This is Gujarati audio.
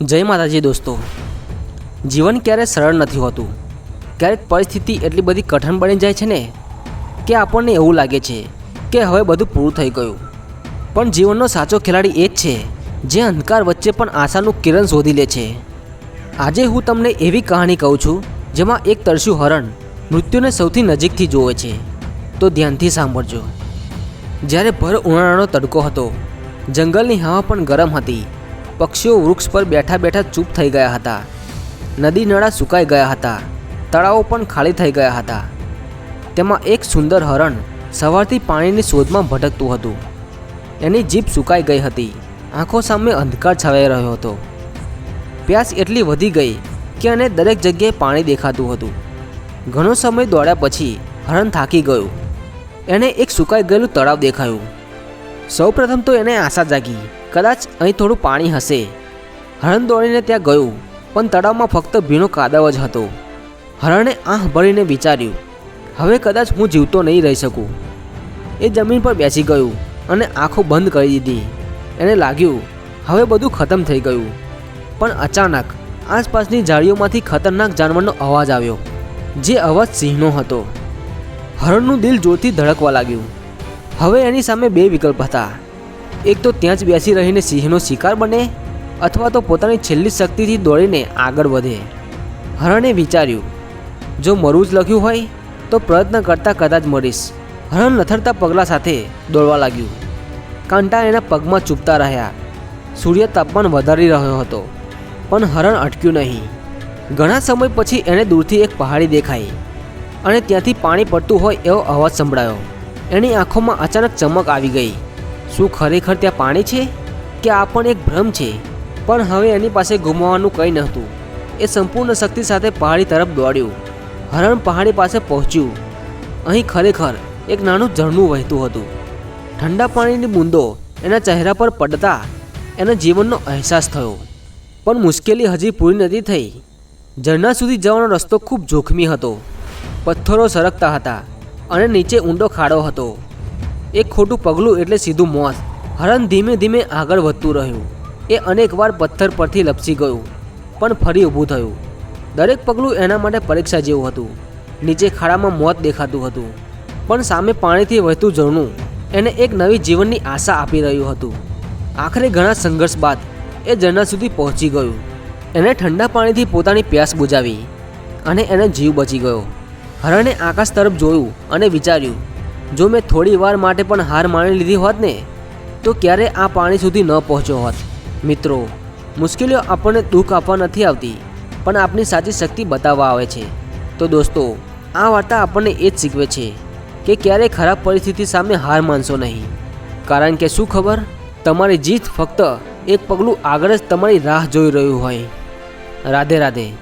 જય માતાજી દોસ્તો. જીવન ક્યારેય સરળ નથી હોતું. ક્યારેક પરિસ્થિતિ એટલી બધી કઠણ બની જાય છે ને, કે આપણને એવું લાગે છે, કે હવે બધું પૂરું થઈ ગયું. પણ જીવનનો સાચો ખેલાડી એ જ છે, જે અંધકાર વચ્ચે પણ આશાનું કિરણ શોધી લે છે. આજે હું તમને એવી કહાણી કહું છું, જેમાં એક તરસ્યું હરણ મૃત્યુને સૌથી નજીકથી જોવે છે. તો ધ્યાનથી સાંભળજો. જ્યારે ભર ઉનાળાનો તડકો હતો, જંગલની હવા પણ ગરમ હતી પક્ષીઓ વૃક્ષ પર બેઠા બેઠા ચૂપ થઈ ગયા હતા. નદી નળા સુકાઈ ગયા હતા. તળાવો પણ ખાલી થઈ ગયા હતા. તેમાં એક સુંદર હરણ સવારથી પાણીની શોધમાં ભટકતું હતું. એની જીભ સુકાઈ ગઈ હતી. આંખો સામે અંધકાર છવાઈ રહ્યો હતો. પ્યાસ એટલી વધી ગઈ કે એને દરેક જગ્યાએ પાણી દેખાતું હતું. ઘણો સમય દોડ્યા પછી હરણ થાકી ગયું. એને એક સુકાઈ ગયેલું તળાવ દેખાયું. સૌપ્રથમ તો એને આશા જાગી. કદાચ અહીં થોડું પાણી હશે. હરણ દોડીને ત્યાં ગયું, પણ તળાવમાં ફક્ત ભીનો કાદવ જ હતો. હરણે આંખ ભરીને વિચાર્યું, હવે કદાચ હું જીવતો નહીં રહી શકું. એ જમીન પર બેસી ગયું અને આંખો બંધ કરી દીધી. એને લાગ્યું, હવે બધું ખતમ થઈ ગયું. પણ અચાનક આસપાસની ઝાડીઓમાંથી ખતરનાક જાનવરનો અવાજ આવ્યો, જે અવાજ સિંહનો હતો. હરણનું દિલ જોરથી ધડકવા લાગ્યું. હવે એની સામે બે વિકલ્પ હતા. એક તો ત્યાં જ બેસી રહીને સિંહનો શિકાર બને અથવા તો પોતાની છેલ્લી શક્તિથી દોડીને આગળ વધે. હરણે વિચાર્યું, જો મરવું જ લખ્યું હોય, તો પ્રયત્ન કરતાં કદાચ મરીશ. હરણ લથડતા પગલાં સાથે દોડવા લાગ્યું. કાંટા એના પગમાં ચૂપતા રહ્યા. સૂર્ય તાપમાન વધારી રહ્યો હતો, પણ હરણ અટક્યું નહીં. ઘણા સમય પછી એને દૂરથી એક પહાડી દેખાઈ અને ત્યાંથી પાણી પડતું હોય એવો અવાજ સંભળાયો. એની આંખોમાં અચાનક ચમક આવી ગઈ. શું ખરેખર ત્યાં પાણી છે કે આ પણ એક ભ્રમ છે? પણ હવે એની પાસે ગુમાવવાનું કંઈ નહોતું. એ સંપૂર્ણ શક્તિ સાથે પહાડી તરફ દોડ્યું. હરણ પહાડી પાસે પહોંચ્યું. અહીં ખરેખર એક નાનું ઝરણું વહેતું હતું. ઠંડા પાણીની બૂંદો એના ચહેરા પર પડતા એના જીવનનો અહેસાસ થયો. પણ મુશ્કેલી હજી પૂરી નથી થઈ. ઝરણા સુધી જવાનો રસ્તો ખૂબ જોખમી હતો. પથ્થરો સરકતા હતા અને નીચે ઊંડો ખાડો હતો. એક ખોટું પગલું એટલે સીધું મોત. હરણ ધીમે ધીમે આગળ વધતું રહ્યું. એ અનેકવાર પથ્થર પરથી લપસી ગયું, પણ ફરી ઊભું થયું. દરેક પગલું એના માટે પરીક્ષા જેવું હતું. નીચે ખાડામાં મોત દેખાતું હતું, પણ સામે પાણીથી વહેતું ઝરણું એને એક નવી જીવનની આશા આપી રહ્યું હતું. આખરે ઘણા સંઘર્ષ બાદ એ ઝરણા સુધી પહોંચી ગયું. એણે ઠંડા પાણીથી પોતાની પ્યાસ બુજાવી અને એનો જીવ બચી ગયો. હરણે આકાશ તરફ જોયું અને વિચાર્યું જો મેં થોડી વાર માટે પણ હાર માની લીધી હોત ને, તો ક્યારે આ પાણી સુધી ન પહોંચ્યો હોત? મિત્રો, મુશ્કેલીઓ આપણને દુઃખ આપવા નથી આવતી, પણ આપણી સાચી શક્તિ બતાવવા આવે છે. તો દોસ્તો, આ વાર્તા આપણને એ જ શીખવે છે કે ક્યારેય ખરાબ પરિસ્થિતિ સામે હાર માનશો નહીં. કારણ કે શું ખબર? તમારી જીત ફક્ત એક પગલું આગળ જ તમારી રાહ જોઈ રહ્યું હોય. રાધે રાધે.